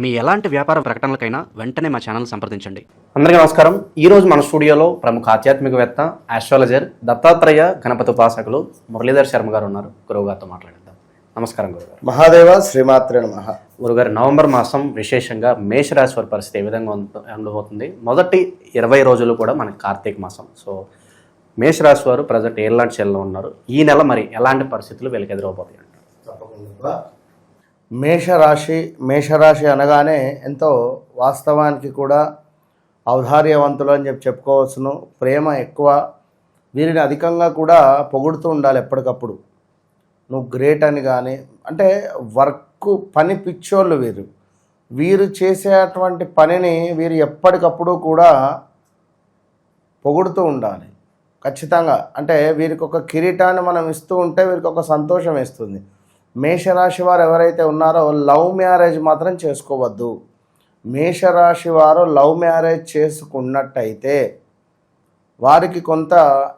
మీ ఎలాంటి వ్యాపార ప్రకటనలకైనా వెంటనే మా ఛానల్ సంప్రదించండి. అందరికీ నమస్కారం. ఈ రోజు మన స్టూడియోలో ప్రముఖ ఆధ్యాత్మికవేత్త ఆస్ట్రాలజర్ దత్తాత్రేయ గణపతి ఉపాసకులు మురళీధర్ శర్మ గారు ఉన్నారు. గురువు గారితో మాట్లాడిద్దాం. నమస్కారం గురుగారు మహాదేవ శ్రీమాత్రే నమ. గురుగారు నవంబర్ మాసం విశేషంగా మేషరాశి వారి పరిస్థితి ఏ విధంగా ఉండబోతుంది? మొదటి ఇరవై రోజులు కూడా మనకి కార్తీక మాసం. సో మేషరాశి వారు ప్రజెంట్ ఎలాంటి చెల్లో ఉన్నారు? ఈ నెల మరి ఎలాంటి పరిస్థితులు వీళ్ళకి ఎదురవబోతాయి తప్పకుండా. మేషరాశి మేషరాశి అనగానే ఎంతో వాస్తవానికి కూడా ఔదార్యవంతులు అని చెప్పి చెప్పుకోవచ్చును. ప్రేమ ఎక్కువ. వీరిని అధికంగా కూడా పొగుడుతూ ఉండాలి ఎప్పటికప్పుడు. నువ్వు గ్రేట్ అని కానీ అంటే వర్క్ పని పిచ్చోళ్ళు వీరు. వీరు చేసేటువంటి పనిని వీరు ఎప్పటికప్పుడు కూడా పొగుడుతూ ఉండాలి. ఖచ్చితంగా. అంటే వీరికి ఒక కిరీటాన్ని మనం ఇస్తూ ఉంటే వీరికి ఒక సంతోషం ఇస్తుంది మేషరాశి వారు ఎవరైతే ఉన్నారో లవ్ మ్యారేజ్ మాత్రం చేసుకోవద్దు. మేషరాశి వారు లవ్ మ్యారేజ్ చేసుకున్నట్టయితే వారికి కొంత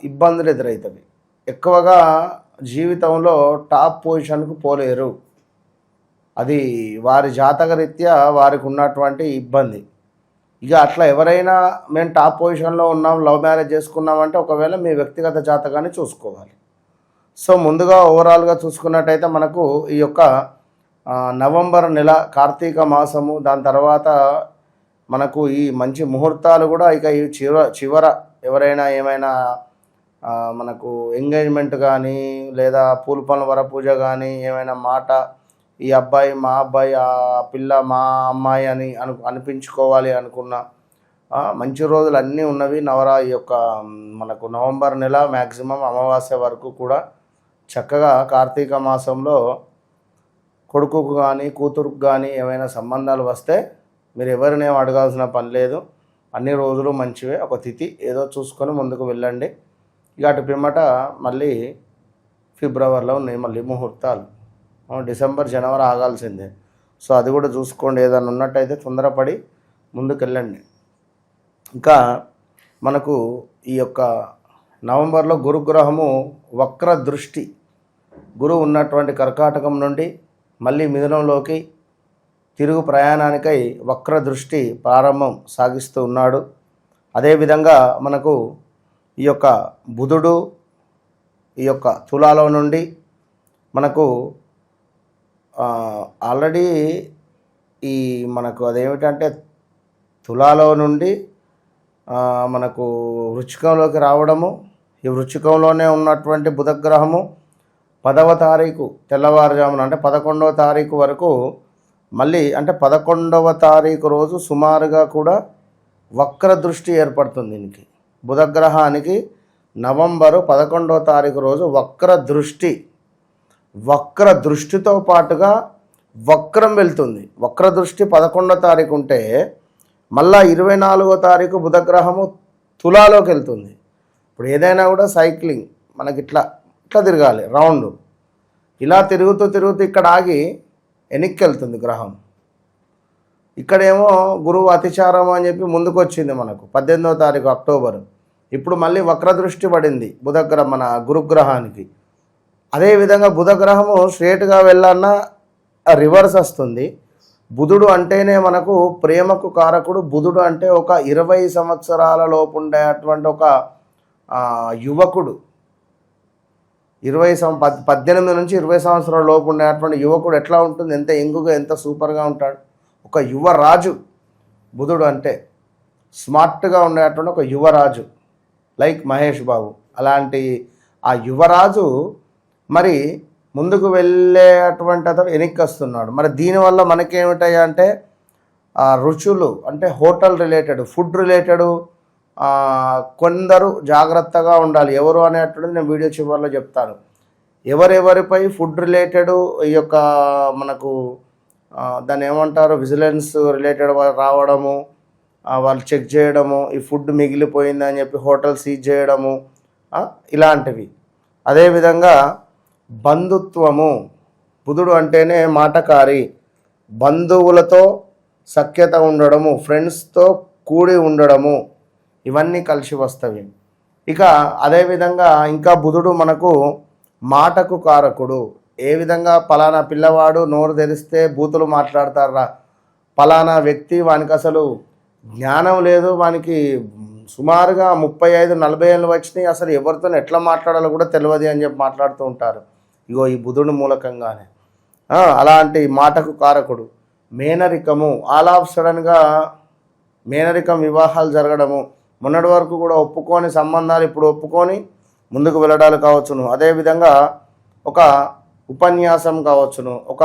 ఇబ్బందులు ఎదురవుతుంది ఎక్కువగా జీవితంలో టాప్ పొజిషన్కు పోలేరు. అది వారి జాతకరీత్యా వారికి ఉన్నటువంటి ఇబ్బంది. ఇక అట్లా ఎవరైనా మేము టాప్ పొజిషన్లో ఉన్నాం లవ్ మ్యారేజ్ చేసుకున్నామంటే ఒకవేళ మీ వ్యక్తిగత జాతకాన్ని చూసుకోవాలి. సో ముందుగా ఓవరాల్గా చూసుకున్నట్టయితే మనకు ఈ యొక్క నవంబర్ నెల కార్తీక మాసము దాని తర్వాత మనకు ఈ మంచి ముహూర్తాలు కూడా ఇక ఈ చివర చివర ఎవరైనా ఏమైనా మనకు ఎంగేజ్మెంట్ కానీ లేదా పూల పనుల వరపూజ కానీ ఏమైనా మాట ఈ అబ్బాయి మా అబ్బాయి ఆ పిల్ల మా అమ్మాయి అని అను అనిపించుకోవాలి అనుకున్న మంచి రోజులు అన్నీ ఉన్నవి. నవరా ఈ యొక్క మనకు నవంబర్ నెల మ్యాక్సిమం అమావాస్య వరకు కూడా చక్కగా కార్తీక మాసంలో కొడుకుకు కానీ కూతురుకు కానీ ఏమైనా సంబంధాలు వస్తే మీరు ఎవరినేం అడగాల్సిన పని లేదు. అన్ని రోజులు మంచివే. ఒక తిథి ఏదో చూసుకొని ముందుకు వెళ్ళండి. ఇక అటు పిమ్మట మళ్ళీ ఫిబ్రవరిలో ఉన్నాయి మళ్ళీ ముహూర్తాలు. డిసెంబర్ జనవరి ఆగాల్సిందే. సో అది కూడా చూసుకోండి. ఏదైనా ఉన్నట్టయితే తొందరపడి ముందుకు వెళ్ళండి ఇంకా మనకు ఈ యొక్క నవంబర్లో గురుగ్రహము వక్ర దృష్టి గురువు ఉన్నటువంటి కర్కాటకం నుండి మళ్ళీ మిథునంలోకి తిరుగు ప్రయాణానికై వక్ర దృష్టి ప్రారంభం సాగిస్తూ ఉన్నాడు. అదేవిధంగా మనకు ఈ యొక్క బుధుడు ఈ యొక్క తులాలో నుండి మనకు ఆల్రెడీ ఈ మనకు అదేమిటంటే తులాలో నుండి మనకు వృచ్చికంలోకి రావడము ఈ వృచ్చికంలోనే ఉన్నటువంటి బుధగ్రహము పదవ తారీఖు తెల్లవారుజామున అంటే పదకొండవ తారీఖు వరకు మళ్ళీ అంటే పదకొండవ తారీఖు రోజు సుమారుగా కూడా వక్ర దృష్టి ఏర్పడుతుంది దీనికి. బుధగ్రహానికి నవంబరు పదకొండవ తారీఖు రోజు వక్ర దృష్టి వక్ర దృష్టితో పాటుగా వక్రం వెళ్తుంది. వక్ర దృష్టి పదకొండో తారీఖు ఉంటే మళ్ళా ఇరవై నాలుగో తారీఖు బుధగ్రహము తులాలోకి వెళ్తుంది. ఇప్పుడు ఏదైనా కూడా సైక్లింగ్ మనకి ఇట్లా ఇట్లా తిరగాలి రౌండ్. ఇలా తిరుగుతూ తిరుగుతూ ఇక్కడ ఆగి వెనక్కి వెళ్తుంది గ్రహం. ఇక్కడేమో గురువు అతిచారం అని చెప్పి ముందుకు వచ్చింది మనకు పద్దెనిమిదో తారీఖు అక్టోబర్. ఇప్పుడు మళ్ళీ వక్రదృష్టి పడింది బుధగ్రహం మన గురుగ్రహానికి. అదేవిధంగా బుధగ్రహము స్ట్రేట్గా వెళ్ళాలన్నా రివర్స్ వస్తుంది. బుధుడు అంటేనే మనకు ప్రేమకు కారకుడు. బుధుడు అంటే ఒక ఇరవై సంవత్సరాల లోపు ఉండేటువంటి ఒక యువకుడు. ఇరవై సం పద్దెనిమిది నుంచి ఇరవై సంవత్సరాల లోపు ఉండేటువంటి యువకుడు ఎట్లా ఉంటుంది? ఎంత ఎంగుగా ఎంత సూపర్గా ఉంటాడు? ఒక యువరాజు బుధుడు అంటే. స్మార్ట్గా ఉండేటువంటి ఒక యువరాజు లైక్ మహేష్ బాబు. అలాంటి ఆ యువరాజు మరి ముందుకు వెళ్ళేటువంటి అతను వెనక్కి వస్తున్నాడు మరి దీనివల్ల మనకేమిటాయి అంటే ఆ రుచులు అంటే హోటల్ రిలేటెడ్ ఫుడ్ రిలేటెడ్ కొందరు జాగ్రత్తగా ఉండాలి. ఎవరు అనేటువంటిది నేను వీడియో చివరిలో చెప్తాను. ఎవరెవరిపై ఫుడ్ రిలేటెడ్ ఈ యొక్క మనకు దాన్ని ఏమంటారు? విజిలెన్స్ రిలేటెడ్ రావడము వాళ్ళు చెక్ చేయడము ఈ ఫుడ్ మిగిలిపోయిందని చెప్పి హోటల్ సీజ్ చేయడము ఇలాంటివి. అదేవిధంగా బంధుత్వము. బుధుడు అంటేనే మాటకారి. బంధువులతో సఖ్యత ఉండడము ఫ్రెండ్స్తో కూడి ఉండడము ఇవన్నీ కలిసి వస్తవి. ఇక అదేవిధంగా ఇంకా బుధుడు మనకు మాటకు కారకుడు. ఏ విధంగా పలానా పిల్లవాడు నోరు తెరిస్తే బూతులు మాట్లాడతారా? పలానా వ్యక్తి వానికి అసలు జ్ఞానం లేదు వానికి సుమారుగా ముప్పై ఐదు నలభై ఏళ్ళు వచ్చినాయి అసలు ఎవరితో ఎట్లా మాట్లాడాలో కూడా తెలియదు అని చెప్పి మాట్లాడుతూ ఉంటారు. ఇగో ఈ బుధుడు మూలకంగానే. అలాంటి మాటకు కారకుడు. మేనరికము. ఆల్ ఆఫ్ సడన్గా మేనరికం వివాహాలు జరగడము. మొన్నటి వరకు కూడా ఒప్పుకొని సంబంధాలు ఇప్పుడు ఒప్పుకొని ముందుకు వెళ్ళడాలు కావచ్చును. అదేవిధంగా ఒక ఉపన్యాసం కావచ్చును. ఒక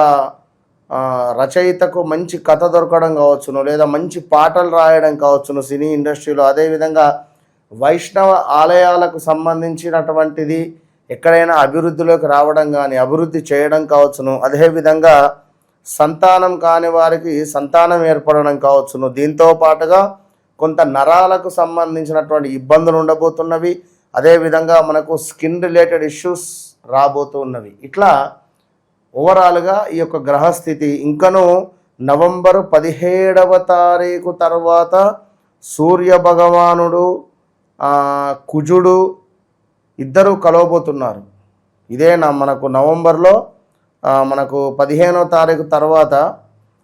రచయితకు మంచి కథ దొరకడం కావచ్చును. లేదా మంచి పాటలు రాయడం కావచ్చును సినీ ఇండస్ట్రీలో. అదేవిధంగా వైష్ణవ ఆలయాలకు సంబంధించినటువంటిది ఎక్కడైనా అభివృద్ధిలోకి రావడం కానీ అభివృద్ధి చేయడం కావచ్చును. అదేవిధంగా సంతానం కాని వారికి సంతానం ఏర్పడడం కావచ్చును. దీంతో పాటుగా కొంత నరాలకు సంబంధించినటువంటి ఇబ్బందులు ఉండబోతున్నవి. అదేవిధంగా మనకు స్కిన్ రిలేటెడ్ ఇష్యూస్ రాబోతున్నవి. ఇట్లా ఓవరాల్గా ఈ యొక్క గ్రహస్థితి ఇంకను నవంబర్ పదిహేడవ తారీఖు తర్వాత సూర్య భగవానుడు కుజుడు ఇద్దరూ కలవబోతున్నారు. ఇదే నా మనకు నవంబర్లో మనకు పదిహేనో తారీఖు తర్వాత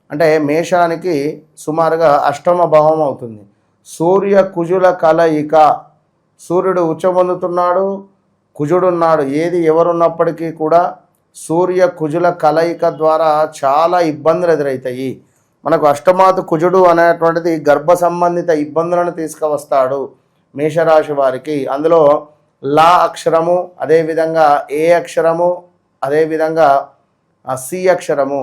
అంటే మేషానికి సుమారుగా అష్టమ భావం అవుతుంది. సూర్య కుజుల కలయిక. సూర్యుడు ఉచ్చబొందుతున్నాడు కుజుడున్నాడు. ఏది ఎవరున్నప్పటికీ కూడా సూర్య కుజుల కలయిక ద్వారా చాలా ఇబ్బందులు ఎదురవుతాయి మనకు అష్టమాతు కుజుడు అనేటువంటిది గర్భ సంబంధిత ఇబ్బందులను తీసుకువస్తాడు మేషరాశి వారికి. అందులో లా అక్షరము అదేవిధంగా ఏ అక్షరము అదేవిధంగా సి అక్షరము.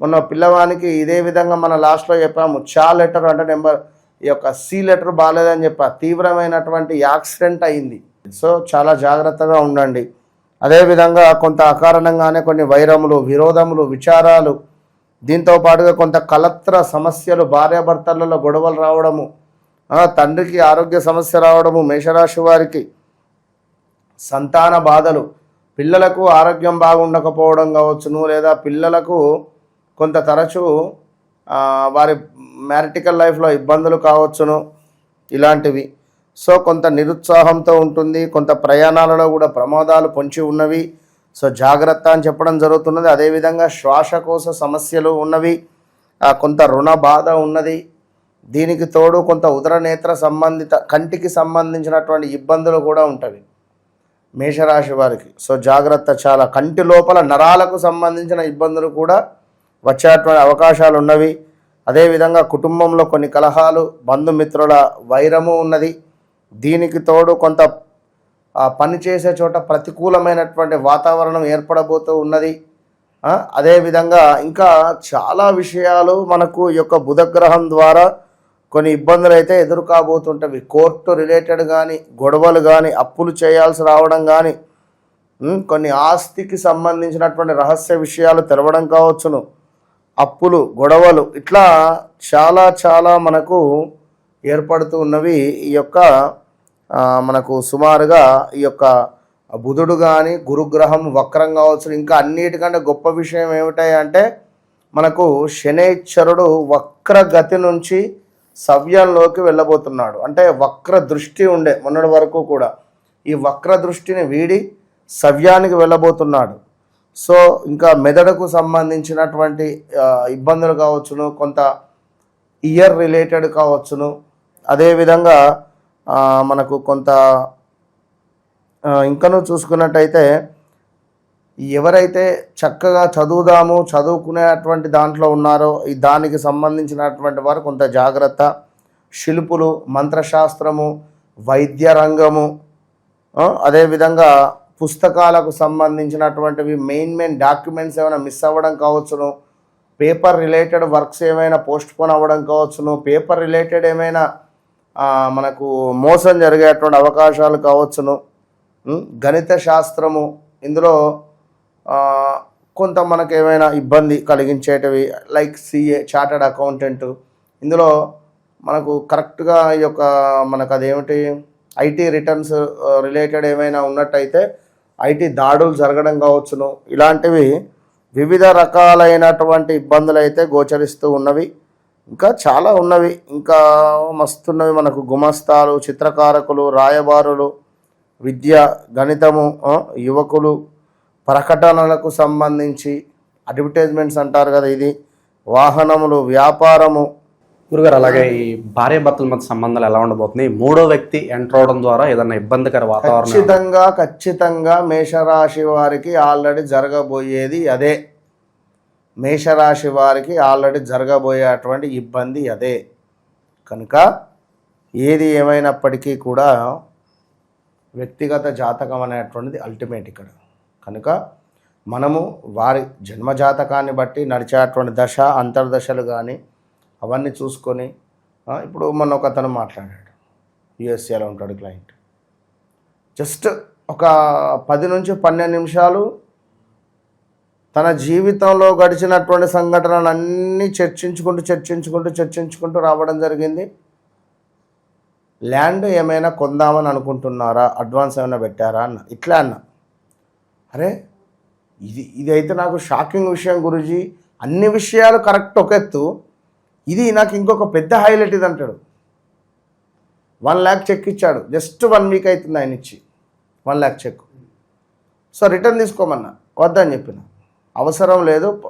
మొన్న పిల్లవానికి ఇదే విధంగా మన లాస్ట్లో చెప్పాము చా లెటర్ అంటే నెంబర్ ఈ యొక్క సి లెటర్ బాగాలేదని చెప్పా. తీవ్రమైనటువంటి యాక్సిడెంట్ అయింది. సో చాలా జాగ్రత్తగా ఉండండి. అదేవిధంగా కొంత అకారణంగానే కొన్ని వైరములు విరోధములు విచారాలు దీంతో పాటుగా కొంత కలత్ర సమస్యలు భార్యాభర్తలలో గొడవలు రావడము తండ్రికి ఆరోగ్య సమస్య రావడము మేషరాశి వారికి సంతాన బాధలు. పిల్లలకు ఆరోగ్యం బాగుండకపోవడం కావచ్చును లేదా పిల్లలకు కొంత తరచూ వారి మ్యారిటికల్ లైఫ్లో ఇబ్బందులు కావచ్చును ఇలాంటివి. సో కొంత నిరుత్సాహంతో ఉంటుంది కొంత ప్రయాణాలలో కూడా ప్రమాదాలు పొంచి ఉన్నవి. సో జాగ్రత్త అని చెప్పడం జరుగుతున్నది. అదేవిధంగా శ్వాసకోశ సమస్యలు ఉన్నవి. కొంత రుణ బాధ ఉన్నది. దీనికి తోడు కొంత ఉదర నేత్ర సంబంధిత కంటికి సంబంధించినటువంటి ఇబ్బందులు కూడా ఉంటవి. మేషరాశి వారికి. సో జాగ్రత్త చాలా. కంటి లోపల నరాలకు సంబంధించిన ఇబ్బందులు కూడా వచ్చేటువంటి అవకాశాలు ఉన్నవి. అదేవిధంగా కుటుంబంలో కొన్ని కలహాలు బంధుమిత్రుల వైరము ఉన్నది. దీనికి తోడు కొంత పనిచేసే చోట ప్రతికూలమైనటువంటి వాతావరణం ఏర్పడబోతూ ఉన్నది. అదేవిధంగా ఇంకా చాలా విషయాలు మనకు ఈ యొక్క బుధగ్రహం ద్వారా కొన్ని ఇబ్బందులు అయితే ఎదురు కాబోతుంటవి కోర్టు రిలేటెడ్ కానీ గొడవలు కానీ అప్పులు చేయాల్సి రావడం కానీ కొన్ని ఆస్తికి సంబంధించినటువంటి రహస్య విషయాలు తెరవడం కావచ్చును. అప్పులు గొడవలు ఇట్లా చాలా చాలా మనకు ఏర్పడుతూ ఉన్నవి. ఈ యొక్క మనకు సుమారుగా ఈ యొక్క బుధుడు కానీ గురుగ్రహం వక్రం కావచ్చు ఇంకా అన్నిటికంటే గొప్ప విషయం ఏమిటాయి అంటే మనకు శనేశ్వరుడు వక్రగతి నుంచి సవ్యంలోకి వెళ్ళబోతున్నాడు. అంటే వక్ర దృష్టి ఉండే మొన్నటి వరకు కూడా. ఈ వక్ర దృష్టిని వీడి సవ్యానికి వెళ్ళబోతున్నాడు. సో ఇంకా మెదడుకు సంబంధించినటువంటి ఇబ్బందులు కావచ్చును కొంత ఇయర్ రిలేటెడ్ కావచ్చును. అదేవిధంగా మనకు కొంత ఇంకనూ చూసుకున్నట్టయితే ఎవరైతే చక్కగా చదువుదాము చదువుకునేటువంటి దాంట్లో ఉన్నారో ఈ దానికి సంబంధించినటువంటి వారు కొంత జాగ్రత్త. శిల్పులు మంత్రశాస్త్రము వైద్య రంగము అదేవిధంగా పుస్తకాలకు సంబంధించినటువంటివి మెయిన్ మెయిన్ డాక్యుమెంట్స్ ఏమైనా మిస్ అవ్వడం కావచ్చును. పేపర్ రిలేటెడ్ వర్క్స్ ఏమైనా పోస్ట్ పోన్ అవ్వడం కావచ్చును. పేపర్ రిలేటెడ్ ఏమైనా మనకు మోసం జరిగేటువంటి అవకాశాలు కావచ్చును. గణిత శాస్త్రము ఇందులో కొంత మనకు ఏమైనా ఇబ్బంది కలిగించేటివి లైక్ సిఏ చార్టర్డ్ అకౌంటెంట్ ఇందులో మనకు కరెక్ట్గా ఈ యొక్క మనకు అదేమిటి ఐటీ రిటర్న్స్ రిలేటెడ్ ఏమైనా ఉన్నట్టయితే ఐటీ దాడులు జరగడం కావచ్చును. ఇలాంటివి వివిధ రకాలైనటువంటి ఇబ్బందులు అయితే గోచరిస్తూ ఉన్నవి. ఇంకా చాలా ఉన్నవి. ఇంకా మస్తున్నవి మనకు గుమస్తాలు చిత్రకారకులు రాయబారులు విద్య గణితము యువకులు ప్రకటనలకు సంబంధించి అడ్వర్టైజ్మెంట్స్ అంటారు కదా ఇది. వాహనములు వ్యాపారము. గురుగారు అలాగే ఈ భార్య భర్తల మధ్య సంబంధాలు ఎలా ఉండబోతున్నాయి? మూడో వ్యక్తి ఎంటర్ అవడం ద్వారా ఏదైనా ఇబ్బందికర వాతావరణం ఖచ్చితంగా ఖచ్చితంగా మేషరాశి వారికి ఆల్రెడీ జరగబోయేది అదే. మేషరాశి వారికి ఆల్రెడీ జరగబోయేటువంటి ఇబ్బంది అదే. కనుక ఏది ఏమైనప్పటికీ కూడా వ్యక్తిగత జాతకం అనేటువంటిది అల్టిమేట్ ఇక్కడ. కనుక మనము వారి జన్మ జాతకాన్ని బట్టి నడిచేటువంటి దశ అంతర్దశలు కానీ అవన్నీ చూసుకొని ఇప్పుడు మొన్న ఒక అతను మాట్లాడాడు యుఎస్ఏలో ఉంటాడు క్లయింట్. జస్ట్ ఒక పది నుంచి పన్నెండు నిమిషాలు తన జీవితంలో గడిచినటువంటి సంఘటనలు అన్నీ చర్చించుకుంటూ చర్చించుకుంటూ చర్చించుకుంటూ రావడం జరిగింది. ల్యాండ్ ఏమైనా కొందామని అనుకుంటున్నారా? అడ్వాన్స్ ఏమైనా పెట్టారా? అన్న ఇట్లా అన్న. అరే ఇది ఇది అయితే నాకు షాకింగ్ విషయం గురుజీ. అన్ని విషయాలు కరెక్ట్ ఒక ఎత్తు. ఇది నాకు ఇంకొక పెద్ద హైలైట్ ఇది అంటాడు. వన్ ల్యాక్ చెక్ ఇచ్చాడు. జస్ట్ వన్ వీక్ అవుతుంది ఆయన ఇచ్చి. One lakh cheque. So return తీసుకోమన్నా. వద్దని చెప్పిన. అవసరం లేదు.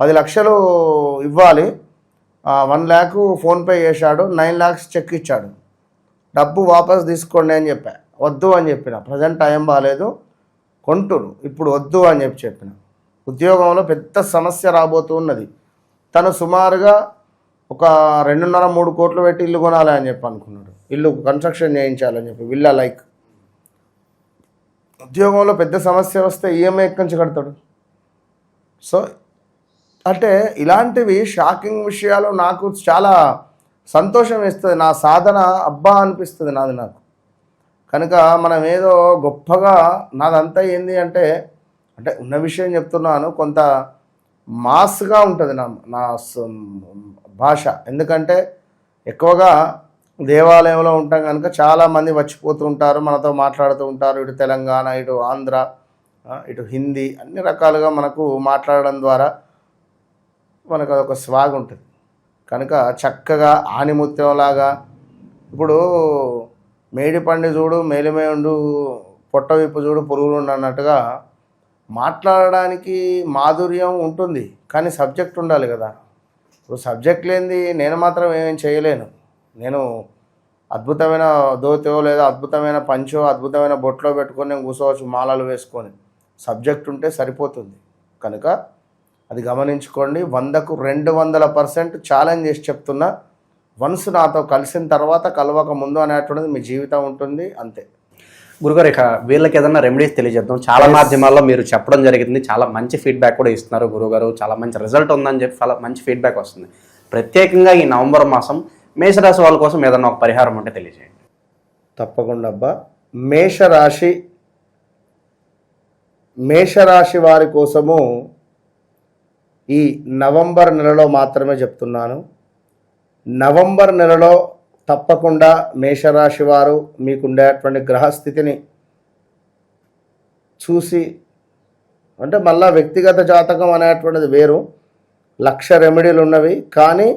పది లక్షలు ఇవ్వాలి. వన్ ల్యాక్ ఫోన్పే చేశాడు. నైన్ ల్యాక్స్ చెక్ ఇచ్చాడు. డబ్బు వాపస్ తీసుకోండి అని చెప్పా. వద్దు అని చెప్పిన. ప్రజెంట్ టైం బాగాలేదు కొంటురు. ఇప్పుడు వద్దు అని చెప్పి చెప్పిన. ఉద్యోగంలో పెద్ద సమస్య రాబోతూ ఉన్నది. తను సుమారుగా ఒక రెండున్నర మూడు కోట్లు పెట్టి ఇల్లు కొనాలి అని చెప్పి అనుకున్నాడు. ఇల్లు కన్స్ట్రక్షన్ చేయించాలని చెప్పి విల్లా లైక్. ఉద్యోగంలో పెద్ద సమస్య వస్తే ఈఎంఐ ఎక్కడి నుంచి కడతాడు? సో అంటే ఇలాంటివి షాకింగ్ విషయాలు నాకు చాలా సంతోషం ఇస్తుంది నా సాధన అబ్బా అనిపిస్తుంది నాది నాకు. కనుక మనం ఏదో గొప్పగా నాదంతా ఏంది అంటే అంటే ఉన్న విషయం చెప్తున్నాను కొంత మాస్గా ఉంటుంది నా నా భాష. ఎందుకంటే ఎక్కువగా దేవాలయంలో ఉంటాం కనుక చాలామంది వచ్చిపోతూ ఉంటారు మనతో మాట్లాడుతూ ఉంటారు. ఇటు తెలంగాణ ఇటు ఆంధ్ర ఇటు హిందీ అన్ని రకాలుగా మనకు మాట్లాడడం ద్వారా మనకు అదొక స్వాగ్ ఉంటుంది. కనుక చక్కగా ఆనిముత్యంలాగా ఇప్పుడు మేడి పండి చూడు మేలిమేండు పొట్ట విప్పు చూడు పురుగులు అన్నట్టుగా మాట్లాడడానికి మాధుర్యం ఉంటుంది. కానీ సబ్జెక్ట్ ఉండాలి కదా. ఇప్పుడు సబ్జెక్ట్ లేనిది నేను మాత్రం ఏమేం చేయలేను. నేను అద్భుతమైన దోతో లేదా అద్భుతమైన పంచో అద్భుతమైన బొట్లో పెట్టుకొని నేను కూర్చోవచ్చు మాలలు వేసుకొని. సబ్జెక్ట్ ఉంటే సరిపోతుంది. కనుక అది గమనించుకోండి. వందకు రెండు వందల పర్సెంట్ ఛాలెంజ్ చేసి చెప్తున్నా. వన్స్ నాతో కలిసిన తర్వాత కలవక ముందు అనేటువంటిది మీ జీవితం ఉంటుంది అంతే. గురుగారు ఇక వీళ్ళకి ఏదైనా రెమెడీస్ తెలియజేద్దాం. చాలా మాధ్యమాల్లో మీరు చెప్పడం జరిగింది. చాలా మంచి ఫీడ్బ్యాక్ కూడా ఇస్తున్నారు గురుగారు. చాలా మంచి రిజల్ట్ ఉందని చెప్పి చాలా మంచి ఫీడ్బ్యాక్ వస్తుంది. ప్రత్యేకంగా ఈ నవంబర్ మాసం మేషరాశి వాళ్ళ కోసం ఏదైనా ఒక పరిహారం ఉంటే తెలియజేయండి. తప్పకుండా అబ్బా. మేషరాశి మేషరాశి వారి కోసము ఈ నవంబర్ నెలలో మాత్రమే చెప్తున్నాను. నవంబర్ నెలలో తప్పకుండా మేషరాశి వారు మీకుండేటువంటి గ్రహస్థితిని చూసి అంటే మళ్ళా వ్యక్తిగత జాతకం అనేటువంటిది వేరు. లక్ష రెమెడీలు ఉన్నవి. కానీ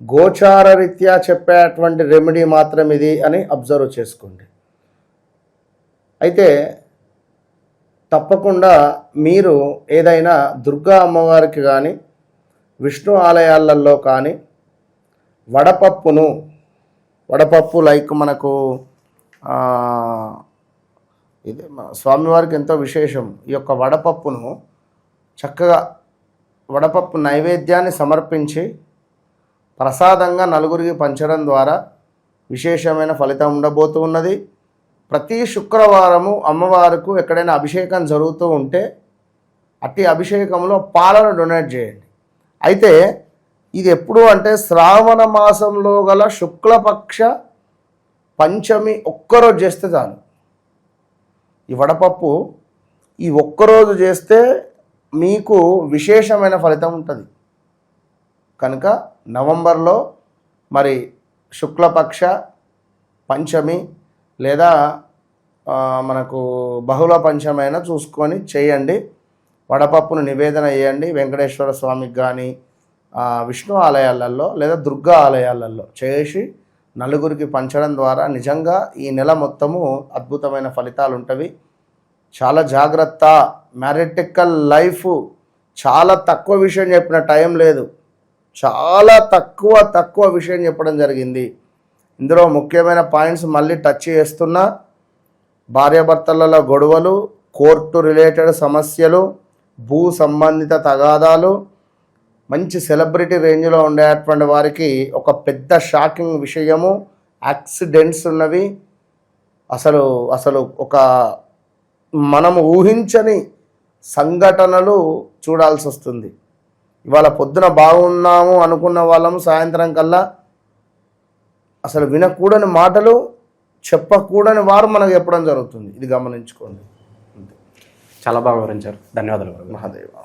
గోచార రీత్యా చెప్పేటువంటి రెమెడీ మాత్రం ఇది అని అబ్జర్వ్ చేసుకోండి. అయితే తప్పకుండా మీరు ఏదైనా దుర్గా అమ్మవారికి కానీ విష్ణు ఆలయాలలో కానీ వడపప్పును వడపప్పు లైక్ మనకు ఇది స్వామివారికి ఎంతో విశేషం. ఈ యొక్క వడపప్పును చక్కగా వడపప్పు నైవేద్యాన్ని సమర్పించి ప్రసాదంగా నలుగురికి పంచడం ద్వారా విశేషమైన ఫలితం ఉండబోతూ ఉన్నది. ప్రతి శుక్రవారము అమ్మవారికి ఎక్కడైనా అభిషేకం జరుగుతూ ఉంటే అట్టి అభిషేకంలో పాలను డొనేట్ చేయండి. అయితే ఇది ఎప్పుడు అంటే శ్రావణ మాసంలో గల శుక్లపక్ష పంచమి ఒక్కరోజు చేస్తే చాలు. ఈ వడపప్పు ఈ ఒక్కరోజు చేస్తే మీకు విశేషమైన ఫలితం ఉంటుంది. కనుక నవంబర్లో మరి శుక్లపక్ష పంచమి లేదా మనకు బహుళ పంచమైన చూసుకొని చేయండి. వడపప్పును నివేదన చేయండి. వెంకటేశ్వర స్వామికి కానీ విష్ణు ఆలయాలలో లేదా దుర్గా ఆలయాలలో చేసి నలుగురికి పంచడం ద్వారా నిజంగా ఈ నెల మొత్తము అద్భుతమైన ఫలితాలు ఉంటవి చాలా జాగ్రత్త. మ్యారిటికల్ లైఫ్ చాలా తక్కువ విషయం చెప్పిన టైం లేదు. చాలా తక్కువ తక్కువ విషయం చెప్పడం జరిగింది. ఇందులో ముఖ్యమైన పాయింట్స్ మళ్ళీ టచ్ చేస్తున్నా భార్యాభర్తలలో గొడవలు కోర్టు రిలేటెడ్ సమస్యలు భూ సంబంధిత తగాదాలు మంచి సెలబ్రిటీ రేంజ్లో ఉండేటువంటి వారికి ఒక పెద్ద షాకింగ్ విషయము. యాక్సిడెంట్స్ ఉన్నవి. అసలు అసలు ఒక మనము ఊహించని సంఘటనలు చూడాల్సి వస్తుంది. ఇవాళ పొద్దున బాగున్నాము అనుకున్న వాళ్ళము సాయంత్రం కల్లా అసలు వినకూడని మాటలు చెప్పకూడని వారు మనకు చెప్పడం జరుగుతుంది. ఇది గమనించుకోండి. చాలా బాగా వివరించారు. ధన్యవాదాలు. మహాదేవ.